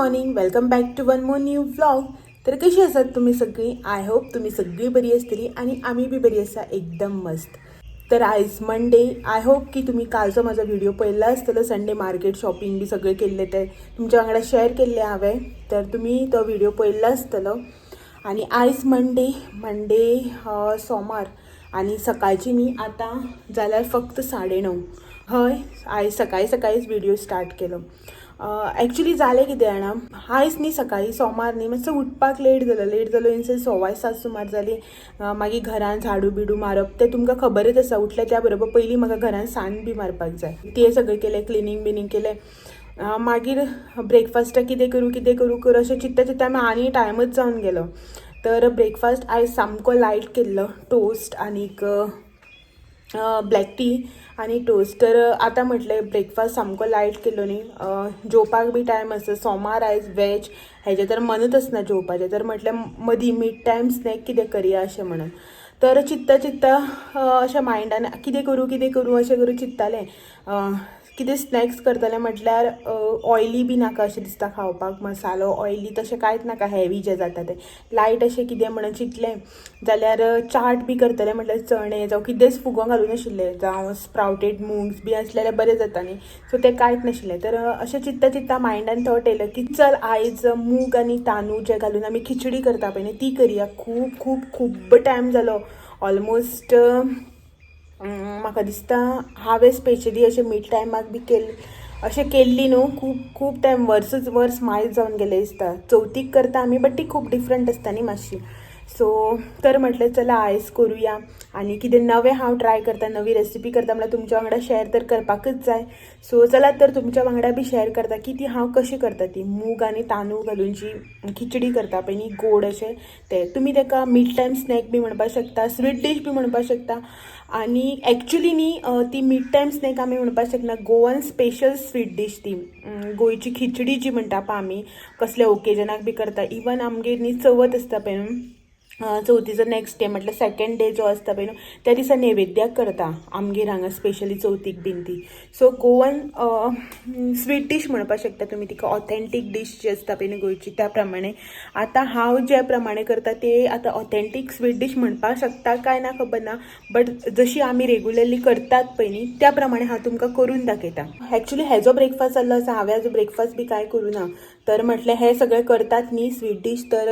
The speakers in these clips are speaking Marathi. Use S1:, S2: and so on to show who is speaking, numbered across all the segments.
S1: Morning welcome back to one more new vlog तर कशी आसात तुम्ही सगळी? आय होप तुम्ही सगळी बरी असतली आणि आम्ही बी बरी असा एकदम मस्त. तर आज मंडे आय होप की तुम्ही कालचो माझा व्हिडिओ पळयल्लो आसतलो संडे मार्केट शॉपिंग बी सगळें केल्लें ते तुमच्या वांगडा शेअर केल्लें हांवें. तर तुमी तो व्हिडिओ पळयल्लो आसतलो आणि आयज मंडे मंडे सोमार आणि सकाळची न्ही आतां जाल्यार फक्त साडे णव हय आयज सकाळी सकाळीच व्हिडिओ स्टार्ट केलो. ॲक्च्युली जालें कितें जाणा आयज न्ही सकाळी सोमार न्ही. मातसो उठपाक लेट जालो लेट जालो इन सेन्स सवाय सात सुमार जाली मागीर घरान झाडू बिडू मारप. तें तुमकां खबरच आसा उठल्या त्या बरोबर पयलीं म्हाका घरान सान्न बी मारपाक जाय. तें सगळें केलें क्लिनींग बिनींग केलें. मागीर ब्रेकफास्टाक कितें करूं कितें करूं करूं अशें चिंतता चिंतता आनी टायमच जावन गेलो. तर ब्रेकफास्ट आयज सामको लायट केल्लो. टोस्ट आनीक ब्लॅक टी आनी टोस्ट तर आतां म्हटलें ब्रेकफास्ट सामको लायट केलो न्ही. जेवपाक बी टायम आसा सोमार आयज वॅज हेजें तर मनूच आसना जेवपाचें तर म्हटलें मदीं मीड टायम स्नॅक कितें करया अशें म्हणून. तर चित्ता चित्ता अ, अशें मायंडान कितें करूं कितें करूं अशें करून चिंततालें. कितें स्नॅक्स करतलें म्हटल्यार ऑयली बी नाका अशें दिसता खावपाक मसालो ऑयली तशें कांयच नाका हेवी जें जाता तें. लायट अशें कितें म्हणून चिंतलें जाल्यार चाट बी करतलें म्हटल्यार चणे जावं कितेंच फुगो घालूं नाशिल्लें जावं स्प्रावटेड मुंग्स बी आसलें बरें जाता न्ही. सो तें कांयच नाशिल्लें. तर अशें चिंतता चिंतता मायंडान थॉट येयलो की चल आयज मूग आनी तांदूळ जे घालून आमी खिचडी करता पळय न्ही ती करया. खूब खूब खूब टायम जालो. ऑलमोस्ट म्हाका दिसता हांवें स्पेशली अशें मीड टायमाक बी केल्ले अशें केल्ली न्हू खूब खूब टायम वर्सूच वर्स मायज जावन गेले दिसता. चवथीक करता आमी बट ती खूब डिफरंट आसता न्ही मातशी. सो तर म्हटलें चला आयज करुया. आनी कितें नवें हांव ट्राय करता नवी रेसिपी करता म्हळ्यार तुमच्या वांगडा शेअर तर करपाकच जाय. सो चला तर तुमच्या वांगडा बी शेअर करता की ती हांव कशी करता ती. मूग आनी तांदूळ घालून जी खिचडी करता पळय न्ही गोड अशें तें. तुमी ताका मीड टायम स्नॅक बी म्हणपाक शकता स्वीट डीश बी म्हणपाक शकता. आनी एक्चुली न्ही ती मिड टायम स्नॅक आमी म्हणपाक शकना गोवन स्पेशल स्वीट डीश ती गोंयची खिचडी जी म्हणटा पळय आमी कसल्या ओकेजनाक बी करता. इवन आमगेर न्ही चवथ आसता पळय चवथीचो नेक्स्ट डे म्हटल्यार सेकंड डे जो आसता पळय न्हू त्या दिसा नैवेद्याक करता आमगेर हांगा स्पेशली चवथीक बीन ती सो गोवन स्वीट डीश म्हणपाक शकता तुमी तिका ऑथेंटीक डीश जी आसता पळय न्ही गोंयची त्या प्रमाणे आतां हांव जे प्रमाणे करता ते आतां ऑथेंटीक स्वीट डीश म्हणपाक शकता काय ना खबर ना बट जशी आमी रेगुलरली करतात पळय न्ही त्या प्रमाणे हांव तुमकां करून दाखयता. एक्चुली हेजो ब्रेकफास्ट जाल्लो आसा हांवें आज ब्रेकफास्ट बी कांय करूं ना तर म्हटलें हे सगळें करतात न्ही स्वीट डीश तर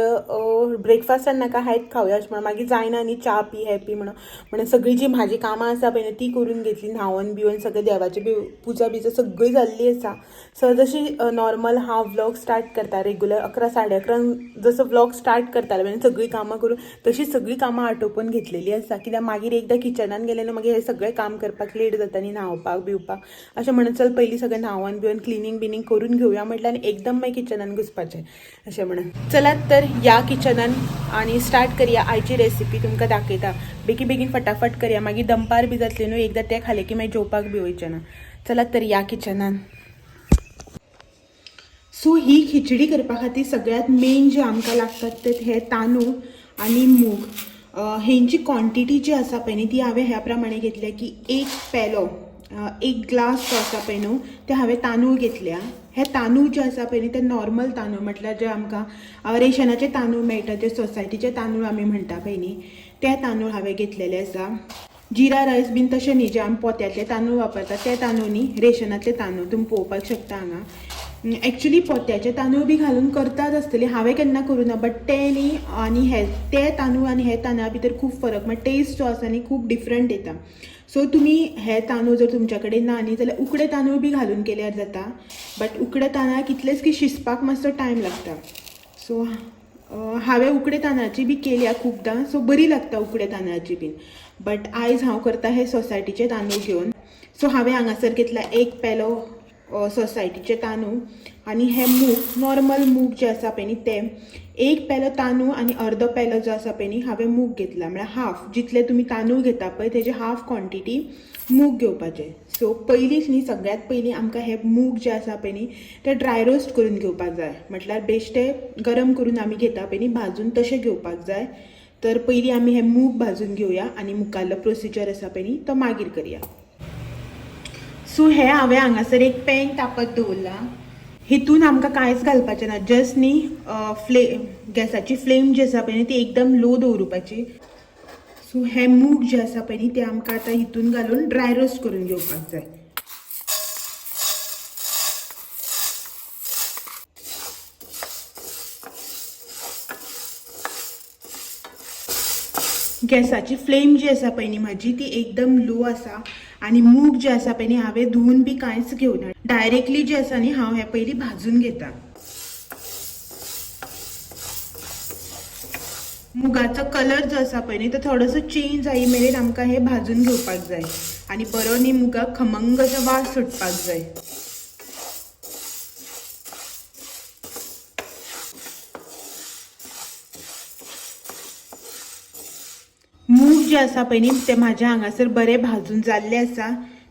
S1: ब्रेकफास्टान नाका हेच खावया अशें म्हणून मागीर जायना न्ही च्या पी हे पी म्हणून म्हणून सगळी जी म्हाजी कामां आसा पळय ती करून घेतली न्हांवन बिवन सगळें देवाची बी पुजा बिजा सगळी जाल्ली आसा सो जशी नॉर्मल हांव व्लॉग स्टार्ट करता रेग्युलर अकरा साडे अकरांक जसो व्लॉग स्टार्ट करतालें म्हणजे सगळीं कामां करून तशी सगळीं कामां आटोपून घेतलेली आसा कित्याक मागीर एकदां किचनान गेलें न्हू मागीर हे सगळें काम करपाक लेट जाता न्ही न्हांवपाक बिवपाक. अशें म्हणून चल पयलीं सगळें न्हांवन बिवन क्लिनींग बिनींग करून घेवया म्हटल्यार आनी एकदम मागीर किचनान घुसपाचें. अशें म्हणून चलात तर या किचनान आनी स्टार्ट करया आयची रेसिपी तुमकां दाखयता बेगी बेगीन फटाफट करया. मागीर दंपार बी जातली न्हू. एकदां तें खालें की मागीर जेवपाक बी वयचें ना चलात तर या किचनान. सो ही खिचडी करपा खातीर सगळ्यात मेन जे आमकां लागतात ते हे तांदूळ आनी मूग. हेंची क्वॉन्टिटी जी आसा पळय न्ही ती हांवें ह्या प्रमाणे घेतल्या की एक पेलो. एक ग्लास जो आसा पळय न्हू ते हांवें तांदूळ घेतल्या. हे तांदूळ जे आसा पळय न्ही ते नॉर्मल तांदूळ म्हटल्यार जे आमकां रेशनाचे तांदूळ मेळटा जे सोसायटीचे तांदूळ आमी म्हणटा पळय न्ही ते तांदूळ हांवें घेतलेले आसा. जिरा रायस बीन तशें न्ही जे आमी पोत्यांतले तांदूळ वापरतात ते तांदूळ न्ही रेशनातले तांदूळ तुमी पळोवपाक शकता हांगा. एक्चुली पोत्याचे तांदूळ बी घालून करतात आसतली हांवें केन्ना करूं ना बट ते न्ही आनी हे ते तांदूळ आनी हे तांदळा भितर खूब फरक म्हणजे टेस्ट जो आसा न्ही खूब डिफरंट येता. सो तुमी हे तांदूळ जर तुमच्या कडेन ना न्ही जाल्यार उकडे तांदूळ बी घालून केल्यार जाता बट उकडे तांदळाक कितलेच की शिजपाक मातसो टायम लागता. सो हांवें उकडे तांदळाची बी केल्या खूबदां सो बरी लागता उकडे तांदळाची बीन बट आयज हांव करता हे सोसायटीचे तांदूळ घेवन सो हांवें हांगासर घेतला एक पेलो सोसायटीचे तांदूळ. आनी हे मूग नॉर्मल मूग जे आसा पळय न्ही ते. एक पेलो तांदूळ आनी अर्दो पेलो जो आसा पळय न्ही हांवें मूग घेतला. म्हळ्यार हाफ जितले तुमी तांदूळ घेता पळय तेजे हाफ क्वॉन्टिटी मूग घेवपाचे. सो पयलींच न्ही सगळ्यात पयलीं आमकां हे मूग जे आसा पळय न्ही ते ड्राय रोस्ट करून घेवपाक जाय. म्हटल्यार बेश्टे गरम करून आमी घेता पळय न्ही भाजून तशें घेवपाक जाय. तर पयलीं आमी हे मूग भाजून घेवया आनी मुखाल्लो प्रोसिजर आसा पळय न्ही तो मागीर करया. सो हे हांवें हांगासर एक पॅन तापत दवरला. हितून आमकां कांयच घालपाचें ना. जस्ट न्ही फ्ले गॅसाची फ्लेम जी आसा पळय न्ही ती एकदम लो दवरुपाची. सो हे मूग जे आसा पळय न्ही ते आमकां आतां हितून घालून ड्राय रोस्ट करून घेवपाक जाय. गॅसाची फ्लेम जी आसा पळय न्ही म्हाजी ती एकदम लो आसा. आनी मूग जे आसा पळय न्ही हांवें धुवून बी कांयच घेवना डायरेक्टली जे आसा न्ही हांव हे पयलीं भाजून घेता. मुगाचो कलर जो आसा पळय न्ही तो थोडोसो चेंज जाय मेरेन आमकां हे भाजून घेवपाक जाय. आनी बरो न्ही मुगाक खमंग असो वास सुटपाक जाय मूग जे आसा पळय न्ही ते माझ्या हांगासर बरे भाजून जाल्ले आसा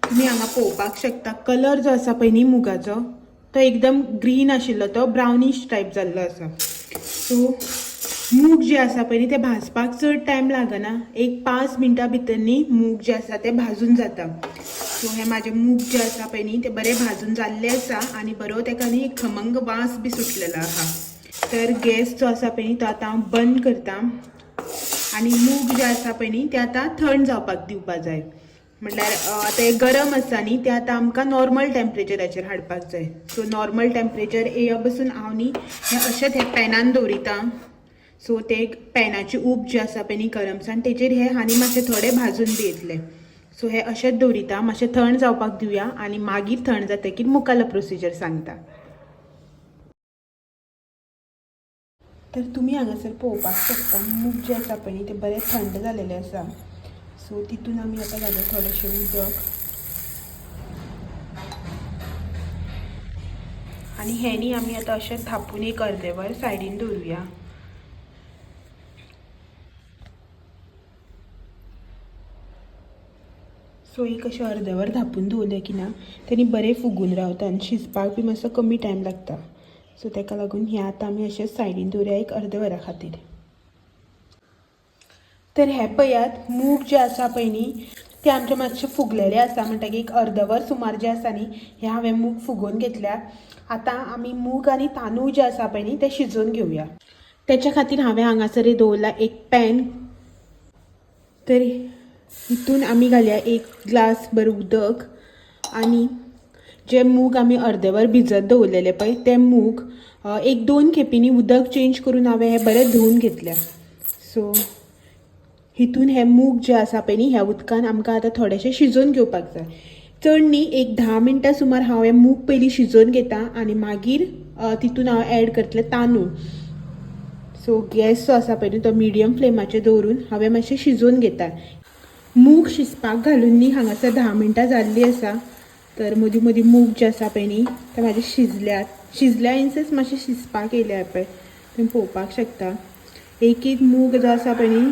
S1: तुमी हांगा पळोवपाक शकता. कलर जो आसा पळय न्ही मुगाचो तो एकदम ग्रीन आशिल्लो तो ब्रावनीश टायप जाल्लो आसा सो मूग जे आसा पळय न्ही ते भाजपाक चड टायम लागना. एक पांच मिनटां भितर न्ही मूग जे आसा ते भाजून जाता. सो हे माझे मूग जे आसा पळय न्ही ते बरे भाजून जाल्ले आसा आनी बरो तेका न्ही खमंग वास बी सुटलेलो आसा तर गॅस जो आसा पळय न्ही तो आतां हांव बंद करता. आनी मूग जे आसा पळय न्ही ते आतां थंड जावपाक दिवपाक जाय. म्हटल्यार आतां हे गरम आसा न्ही ते आतां आमकां नॉर्मल टेम्परेचराचेर हाडपाक जाय. सो नॉर्मल टेम्परेचर येया बसून हांव न्ही हे अशेंच हे पॅनान दवरिता. सो ते पॅनाची उब जी आसा पळय न्ही गरमसाण तेचेर हे हांणी मातशे थोडे भाजून बी येतले सो हे अशेंच दवरिता. मातशें थंड जावपाक दिवया आनी मागीर थंड जातकीर मुखाल्लो प्रोसिजर सांगता. तर तुमी हांगासर पळोवपाक शकता. मूग जे आसा पळय न्ही ते बरें थंड जालेले आसा सो तितून आमी आतां घालू थोडेशें उदक. आनी हे न्ही आमी आतां अशें थापून एक अर्दे वर सायडीन दवरुया सो एक अशें अर्दे वर धापून दवरलें की ना तेणी बरें फुगून रावता आनी शिजपाक बी मातसो कमी टायम लागता. सो ताका लागून हें आतां आमी अशें सायडीन दवरुया एक अर्द वरा खातीर. तर हे पळयात मूग जे आसा पळय न्ही ते आमचे मातशे फुगलेले आसा म्हणटकीर एक अर्द वर सुमार जे आसा न्ही हे हांवें मूग फुगोवन घेतल्या. आतां आमी मूग आनी तांदूळ जे आसा पळय न्ही ते शिजोवन घेवया तेच्या खातीर हांवें हांगासर दवरला एक पॅन तर हितून आमी घालया एक ग्लास भर उदक आनी जे मूग आमी अर्दे वर भिजत दवरलेले पळय ते मूग एक दोन खेपींनी उदक चेंज करून हांवें हे बरें धुवन घेतल्या. सो हितून हे मूग जे आसा पळय न्ही ह्या उदकान आमकां आतां थोडेशें शिजोवन घेवपाक जाय. चड न्ही एक धा मिनटां सुमार हांव हे मूग पयलीं शिजोवन घेता आनी मागीर तितून हांव एड करतलें तांदूळ. सो गॅस जो आसा पळय न्ही तो मिडियम फ्लेमाचेर दवरून हांवें मातशें शिजोवन घेता मूग शिजपाक घालून न्ही हांगासर धा मिनटां जाल्लीं आसा. तर मदीं मदीं मूग जे आसा पळय न्ही ते म्हाजे शिजल्यात. शिजल्या इन सेन्स मातशें शिजपाक येयल्या पळय तुमी पळोवपाक शकता. एक एक मूग जो आसा पळय न्ही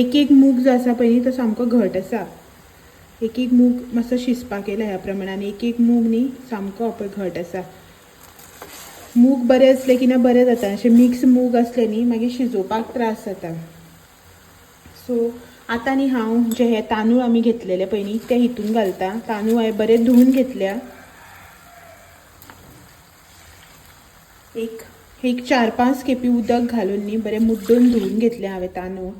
S1: एक एक मूग जो आसा पळय न्ही तो सामको घट आसा एक एक मूग मातसो शिजपाक येयला ह्या प्रमाणान. एक एक मूग न्ही सामको पळय घट आसा मूग बरे असले की ना बरें जाता. अशें मिक्स मूग असले न्ही मागीर शिजोवपाक त्रास जाता. सो आतां न्ही हांव जे हे तांदूळ आमी घेतलेले पळय न्ही ते हितून घालता. तांदूळ हांवें बरे धुवून घेतल्या. एक एक चार पांच खेपी उदक घालून न्ही बरें मुड्डून धुवून घेतले हांवें तांदूळ.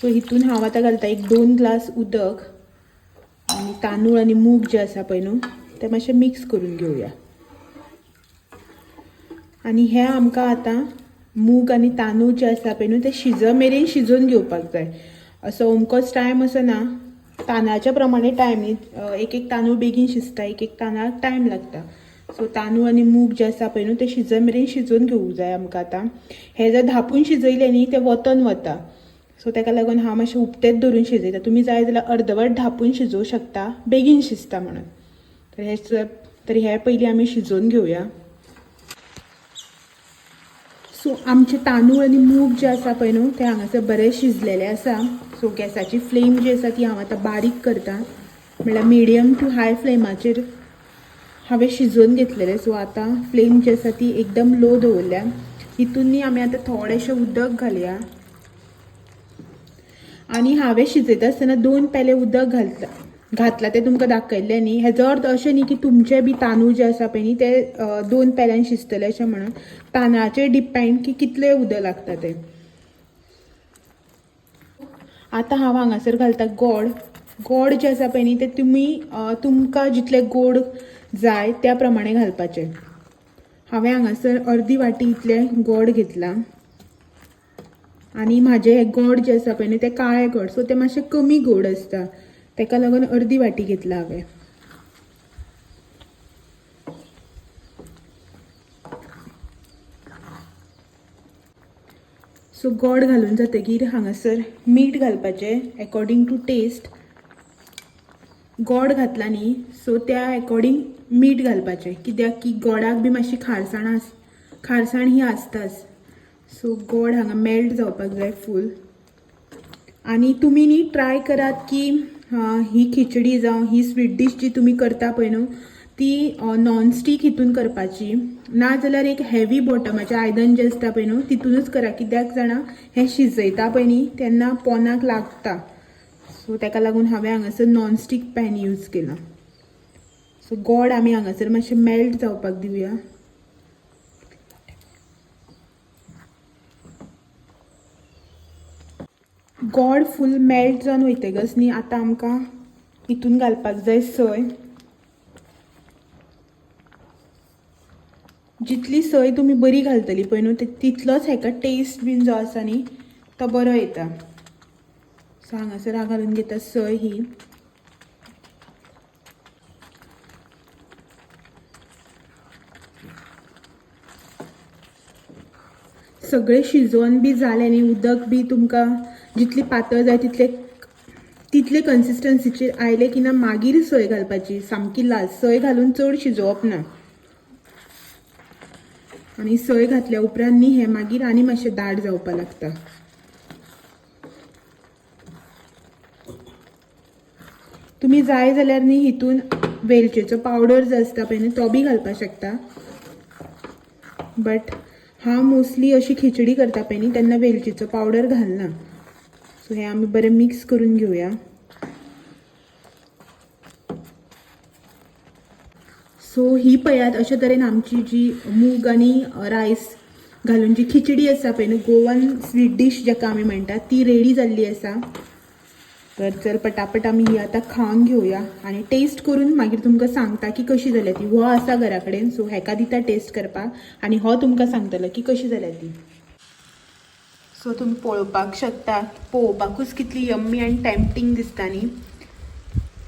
S1: सो हितून हांव आतां घालता एक दोन ग्लास उदक. आनी तांदूळ आनी मूग जे आसा पळय न्हू ते मातशें मिक्स करून घेवया आनी हे आमकां आतां मूग आनी तांदूळ जे आसा पळय न्हू ते शिज मेरेन शिजोवन घेवपाक जाय. असो अमकोच टायम असो ना तांदळाच्या प्रमाणे टायम न्ही एक एक तांदूळ बेगीन शिजता एक एक तांदळाक टायम लागता. सो तांदूळ आनी मूग जे आसा पळय न्हू ते शिज मेरेन शिजोवन घेवूंक जाय आमकां आतां. हे जर धापून शिजयले न्ही ते वतन वता. सो ताका लागून हांव मातशें उकतेच धरून शिजयता. तुमी जाय जाल्यार अर्दवट धापून शिजोवं शकता बेगीन शिजता म्हणून. तर हे तरी तर हे पयलीं आमी शिजोवन घेवया सो आमचे तांदूळ आनी मूग जे आसा पळय न्हू ते हांगासर बरे शिजलेले आसा. सो गॅसाची फ्लेम जी आसा ती हांव आतां बारीक करता. म्हणल्यार मिडियम टू हाय फ्लेमाचेर हांवें शिजोवन घेतलेले. सो आतां फ्लेम जी आसा ती एकदम लो दवरल्या. हितून न्ही आमी आतां थोडेशें उदक घालया. आनी हांवें शिजयता आसतना दोन पेले उदक घालता. घातला तें तुमकां दाखयल्लें न्ही. हेजो अर्थ अशें न्ही की तुमचे बी तांदूळ जे आसा पळय न्ही ते दोन पेल्यान शिजतले अशें म्हणून तांदळाचेर डिपेंड की कितलें उदक लागता तें. आतां हांव हांगासर घालता गोड. गोड जे आसा पळय न्ही ते तुमी तुमकां जितले गोड जाय त्या प्रमाणे घालपाचें. हांवें हांगासर अर्दी वाटी इतले गोड घेतला. आनी म्हाजे हे गोड जे आसा पळय न्ही ते काळे गोड. सो ते मातशे कमी गोड आसता. तेका लागून अर्दी वाटी घेतला हांवें. सो गोड घालून जातकीर हांगासर. मीठ घालपाचें अकॉर्डिंग टू टेस्ट गोड घातला न्ही सो त्या अकॉर्डिंग मीठ घालपाचें. कित्याक? की गोडाक बी मातशी खारसाणां आस खारसाण ही आसताच. सो गोड हांगा मेल्ट जावपाक जाय फूल आनी तुमी न्ही ट्राय करात की ही खिचडी जावं ही स्वीट डीश जी तुमी करता पळय न्हू ती नॉनस्टीक हितून करपाची. ना जाल्यार एक हेवी बॉटमाचें आयदन जें आसता पळय न्हू तितूनच करा कित्याक जाणा हें शिजयता पळय न्ही तेन्ना पोनाक लागता. सो ताका लागून हांवें हांगासर नॉनस्टीक पॅन यूज केला. सो गोड आमी हांगासर मातशें मेल्ट जावपाक दिवया. गोड फूल मेल्ट जावन वयतकच न्ही आतां आमकां हितून घालपाक जाय सय. जितली सय तुमी बरी घालतली पळय न्हू तितलोच हेका टेस्ट बीन जो आसा न्ही तो बरो येता. सो हांगासर हांव घालून घेता सय ही. सगळें शिजोवन बी जालें न्ही उदक बी तुमकां जितली पातळ जाय तितले तितले कन्सिस्टन्सीचेर आयले की ना मागीर सय घालपाची. सामकी लास्ट सय घालून चड शिजोवप ना. आनी सय घातल्या उपरांत न्ही हें मागीर आनी मातशें दाट जावपाक लागता. तुमी जाय जाल्यार न्ही हितून वेलचेचो पावडर जो आसता पळय न्ही तो बी घालपाक शकता. बट हांव मोस्टली अशी खिचडी करता पळय न्ही तेन्ना वेलचीचो पावडर घालना. सो हें आमी बरें मिक्स करून घेवया सो ही पयात अशा तरेन आमची जी मूग आनी रायस घालून जी खिचडी आसा पळय न्हू गोवन स्वीट डीश जाका आमी म्हणटात ती रेडी जाल्ली आसा तर चल पटापट आमी ही आतां खावन घेवया आनी टेस्ट करून मागीर तुमकां सांगता की कशी जाल्या ती. हो आसा घरा कडेन सो हेका दिता टेस्ट करपाक आनी हो तुमकां सांगतलो की कशी जाल्या ती. सो तुमी पळोवपाक शकता. पळोवपाकूच कितली यम्मी आनी टॅम्पटींग दिसता न्ही.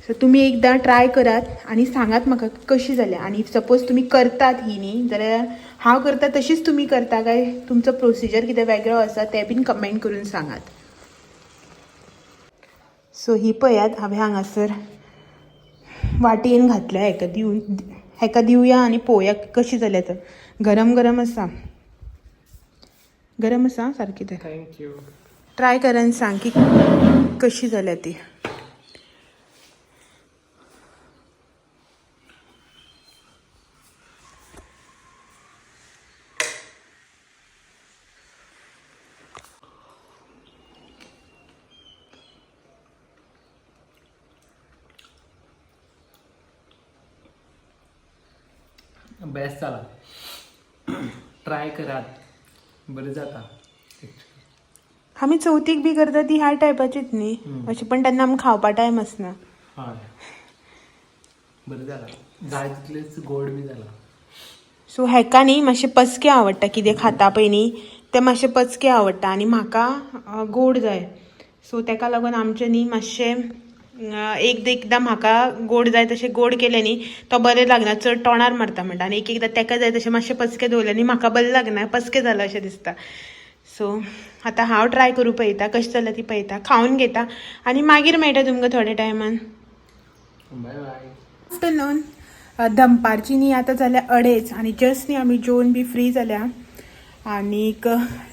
S1: सो तुमी एकदां ट्राय करात आनी सांगात म्हाका कशी जाल्या आनी सपोज तुमी करतात ही न्ही जाल्यार हांव करता तशीच तुमी करता काय? तुमचो प्रोसिजर कितें वेगळो आसा तें बीन कमेंट करून सांगात. सो ही पळयात हांवें हांगासर वाटयेन घातल्या हेका दिवन हेका दिवया आनी पळोवया कशी जाल्या तर. गरम गरम आसा गरम आसा सारकी तर.
S2: थँक्यू
S1: ट्राय करान सांग की कशी जाल्या ती.
S2: बेस्ट जाला ट्राय करात बरें जाता.
S1: आमी चवथीक बी करता ती ह्या टायपाचीच न्ही
S2: हम्म.
S1: अशी पण तेन्ना आमकां खावपा टायम आसना
S2: हय बरें जाला जाय तितलेच गोड बी जाला
S1: सो हेका न्ही मातशें पचकें आवडटा कितें खाता पळय न्ही तें मातशें पचकें आवडटा आनी म्हाका अ, गोड जाय. सो तेका लागून आमचें न्ही मातशें एकदां एकदां म्हाका गोड जाय तशें गोड केलें न्ही तो बरें लागना चड तोंडार मारता म्हणटा. आनी एक एकदां तेका जाय तशें मातशें पचकें दवरलें न्ही म्हाका बरें लागना पचकें जालां अशें दिसता. सो आतां हांव ट्राय करूं पळयता कशें जाल्यार ती पळयता खावन घेता. आनी मागीर मेळटा तुमकां थोड्या टायमान.
S2: बाय बाय
S1: आफ्टरनून दनपारची न्ही आतां जाल्या अडेच आनी जस्ट न्ही आमी जेवन बी फ्री जाल्या. आनीक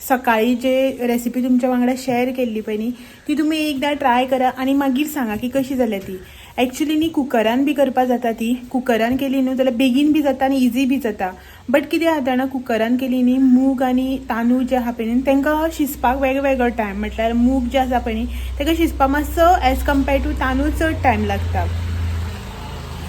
S1: सकाळी जे रेसिपी तुमच्या वांगडा शेअर केल्ली पळय न्ही ती तुमी एकदां ट्राय करा आनी मागीर सांगा की कशी जाल्या ती. एक्चुली न्ही कुकरान बी करपा जाता ती. कुकरान केली न्हू जाल्यार बेगीन बी जाता आनी इजी बी जाता. बट कितें जाता ना कुकरान केली न्ही मूग आनी तांदूळ जे आहा पळय न्ही तांकां शिजपाक वेगवेगळो टायम म्हटल्यार मूग जे आसा पळय न्ही ताका शिजपाक मातसो एज कम्पेर्ड टू तांदूळ चड टायम लागता.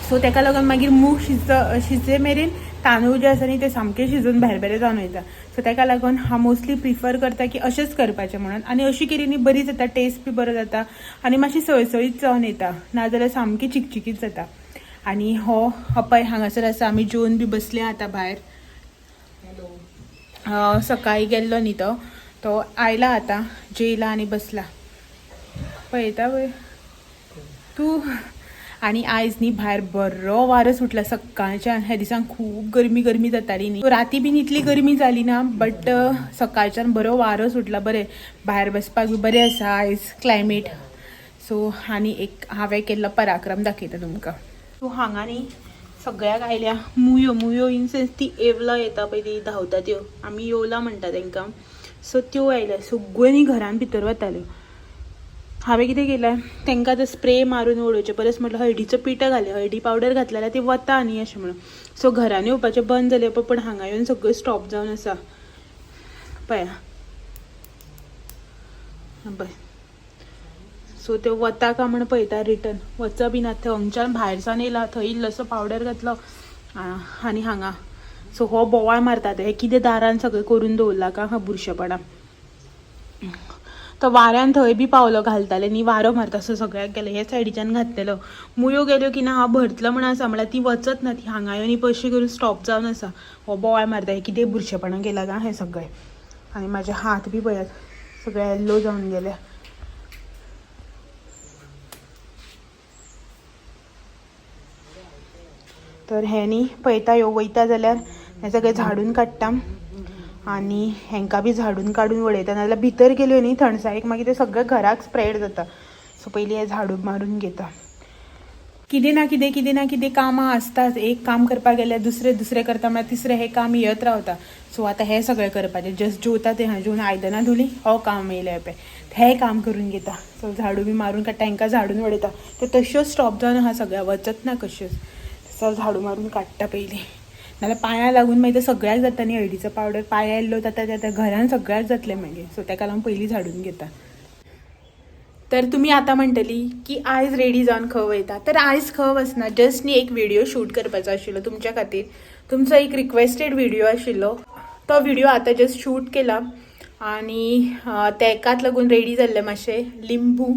S1: सो ताका लागून मागीर मूग शिज शिजे मेरेन. तांदूळ जे आसा न्ही ते सामके शिजून भायर भायर जावन वयता सो ताका लागून हांव मोस्टली प्रिफर करता की अशेंच करपाचें म्हणून. आनी अशी केली न्ही बरी जाता टेस्ट बी बरो जाता. आनी मातशी सळसळीत जावन येता. नाजाल्यार सामकी चिकचिकीत जाता. आनी हो अपय हांगासर आसा. आमी जेवन बी बसले आतां भायर सकाळी गेल्लो न्ही तो. तो आयला आतां. जेयला आनी बसला. पळयता पळय. तूं आनी आयज न्ही भायर बरो वारो सुटला. सकाळच्यान ह्या दिसान खूब गरमी गरमी जाताली न्ही राती बीन इतली गरमी जाली ना बट सकाळच्यान बरो वारो सुटला. बरें भायर बसपाक बी बरें आसा आयज क्लायमेट सो आनी एक हांवें केल्लो पराक्रम दाखयता तुमकां. सो हांगा न्ही सगळ्याक आयल्या मुयो मुयो इन सेन्स ती येवला येता पळय ती धांवता त्यो. आमी येवला म्हणटा तांकां. सो त्यो आयल्या. सगळ्यो न्ही घरान भितर वताल्यो. हांवें कितें केलें तांकां आतां स्प्रे मारून उडोवचे परस म्हटलं हळडीचो पिठो घाले. हळडी पावडर घातल्या जाल्यार ती वता न्ही अशें म्हणून. सो घरान येवपाचें बंद जालें पळय पूण हांगा येवन सगळें स्टॉप जावन आसा पळया पळय सो त्यो वता काय म्हण पळयता रिटर्न वचप बी ना भायर सावन येयला थंय इल्लोसो पावडर घातलो आनी हांगा. सो हो बोवाळ मारता हे कितें दारान सगळें करून दवरला काय बुरशेपणां. तो वाऱ्यान थंय बी पावलो घालताले. न्ही वारो मारता असो सगळ्याक गेलो. हे सायडीच्यान घातलेलो. मुयो गेल्यो की ना हांव भरतलो म्हण आसा. म्हळ्यार ती वचत ना. ती हांगा येवन पयशे करून स्टॉप जावन आसा. हो बोवाळ मारता. हे कितें बुरशेपणां गेला गा हे सगळें. आनी म्हाजे हात बी पळयात. सगळे येल्लो जावन गेले. तर हे न्ही पळयता ह्यो वयता जाल्यार हे सगळें झाडून काडटा. आनी हेंकां बी झाडून काडून उडयता नाजाल्यार भितर गेल्यो न्ही थंडसाळीक मागीर ते सगळें घराक स्प्रेड जाता. सो पयलीं हे झाडू मारून घेता. कितें ना कितें कितें ना कितें कामां आसताच एक काम करपाक गेल्यार दुसरें दुसरें करता म्हळ्यार तिसरें हें काम येत रावता. सो आतां हें सगळें करपाचें जस्ट जेवता तें हां जेवन आयदनां धुलीं हो काम येयलें पळय हें काम करून घेता. सो झाडू बी मारून काडटा हांकां झाडून उडयता त्यो तश्योच स्टॉप जावन आहा सगळ्या. वचत ना कश्योच. सो झाडू मारून काडटा पयलीं नाल्यार पांयां लागून मागीर ते सगळ्याक जाता न्ही हळडीचो पावडर पांयां येयल्लो जाता त्या आतां घरान सगळ्याक जातलें मागीर सो ताका लागून पयलीं झाडून घेता. तर तुम्ही आता म्हणटली की आयज रेडी जावन खंय वयता तर आयज खंय वचना जस्ट न्ही एक व्हिडिओ शूट करपाचो आशिल्लो तुमच्या खातीर तुमचो एक रिक्वेस्टेड व्हिडिओ आशिल्लो तो व्हिडिओ आतां जस्ट शूट केला. आनी तेकाच लागून रेडी जाल्लें मातशें लिंबू.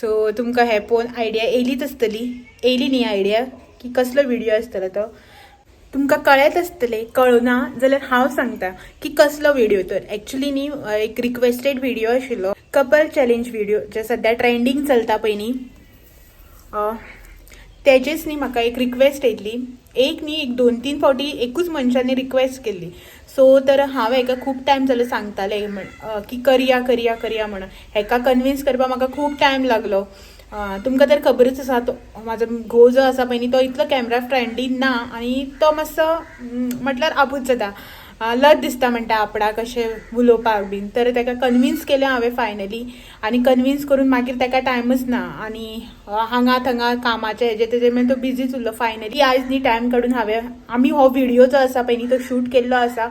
S1: सो तुमकां हे पळोवन आयडिया येयलीच आसतली येयली न्ही आयडिया की कसलो व्हिडिओ आसतलो तो. तुमकां कळत आसतलें कळना जाल्यार हांव सांगता की कसलो व्हिडिओ तर. एक्चुली न्ही एक रिक्वेस्टेड व्हिडिओ आशिल्लो कपल चॅलेंज व्हिडिओ जे सद्या ट्रेंडींग चलता पळय न्ही तेजेच न्ही म्हाका एक रिक्वेस्ट येतली. एक न्ही एक दोन तीन फावटी एकूच मनशांनी रिक्वेस्ट केल्ली. सो तर हांव हेका खूब टायम जालो सांगतालें म्हण की करया करया करया म्हणून हेका कन्विन्स करपाक म्हाका खूब टायम लागलो. तुमकां तर खबरच आसा तो म्हाजो घोव जो आसा पळय न्ही तो इतलो कॅमेरा फ्रेंडली ना आनी तो मातसो म्हटल्यार आपूच जाता. लज दिसता म्हणटा आपणाक अशें उलोवपाक बीन. तर ताका कन्विन्स केलें हांवें फायनली आनी कन्विन्स करून मागीर ताका टायमच ना. आनी हांगा थंगा कामाचे हेजे तेजे मागीर तो बिजीच उरलो फायनली आयज न्ही टायम काडून हांवें आमी हो व्हिडिओ जो आसा पळय न्ही तो शूट केल्लो आसा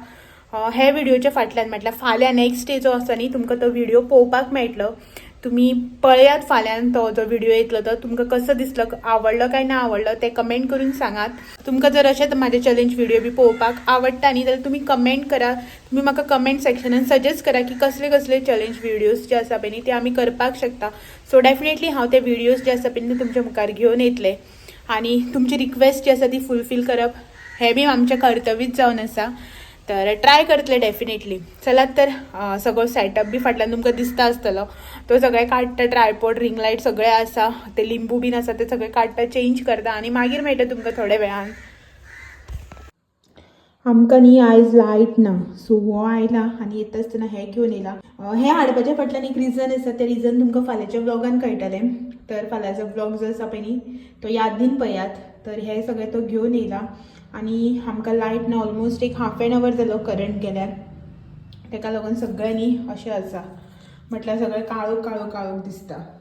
S1: हे व्हिडिओच्या फाटल्यान म्हटल्यार फाल्यां नेक्स्ट डे जो आसा न्ही तुमकां तो व्हिडिओ पळोवपाक मेळटलो. तुमी पळयात फाल्यां तो जो व्हिडिओ येतलो तो तुमकां कसो दिसलो आवडलो काय ना आवडलो ते कमेंट करून सांगात तुमकां जर अशेंच म्हाजे चॅलेंज व्हिडिओ बी पळोवपाक आवडटा न्ही जाल्यार तुमी कमेंट करा तुमी म्हाका कमेंट सेक्शनान सजेस्ट करा की कसले कसले चॅलेंज व्हिडिओज जे आसा पळय न्ही ते आमी करपाक शकता. सो डेफिनेटली हांव ते व्हिडिओज जे आसा पळय न्ही तुमच्या मुखार घेवन येतले. आनी तुमची रिक्वेस्ट जी आसा ती फुलफील करप हें बी आमचें कर्तव्यच जावन आसा. तर ट्राय करतले डेफिनेटली चलात तर सगळो सेटअप बी फाटल्यान तुमकां दिसता आसतलो तो सगळें काडटा ट्रायपॉड रिंग लायट सगळें आसा ते लिंबू बीन आसा ते सगळें काडटा चेंज करता आनी मागीर मेळटा तुमकां थोड्या वेळान. आमकां न्ही आयज लायट ना. सो हो आयला आनी येता आसतना हे घेवन येयला हें हे हाडपाच्या फाटल्यान एक रिजन आसा. तें रिजन तुमकां फाल्यांच्या व्लॉगान कळटलें. तर फाल्यांचो व्लॉग जो आसा पळय न्ही तो यादीन पळयात तर हे सगळें तो घेवन येयला आनी आमकां लायट ना ऑलमोस्ट एक हाफ एन अवर जालो करंट गेल्यार ताका लागून सगळ्यांनी अशें आसा म्हटल्यार सगळें काळोख काळोख काळोख दिसता.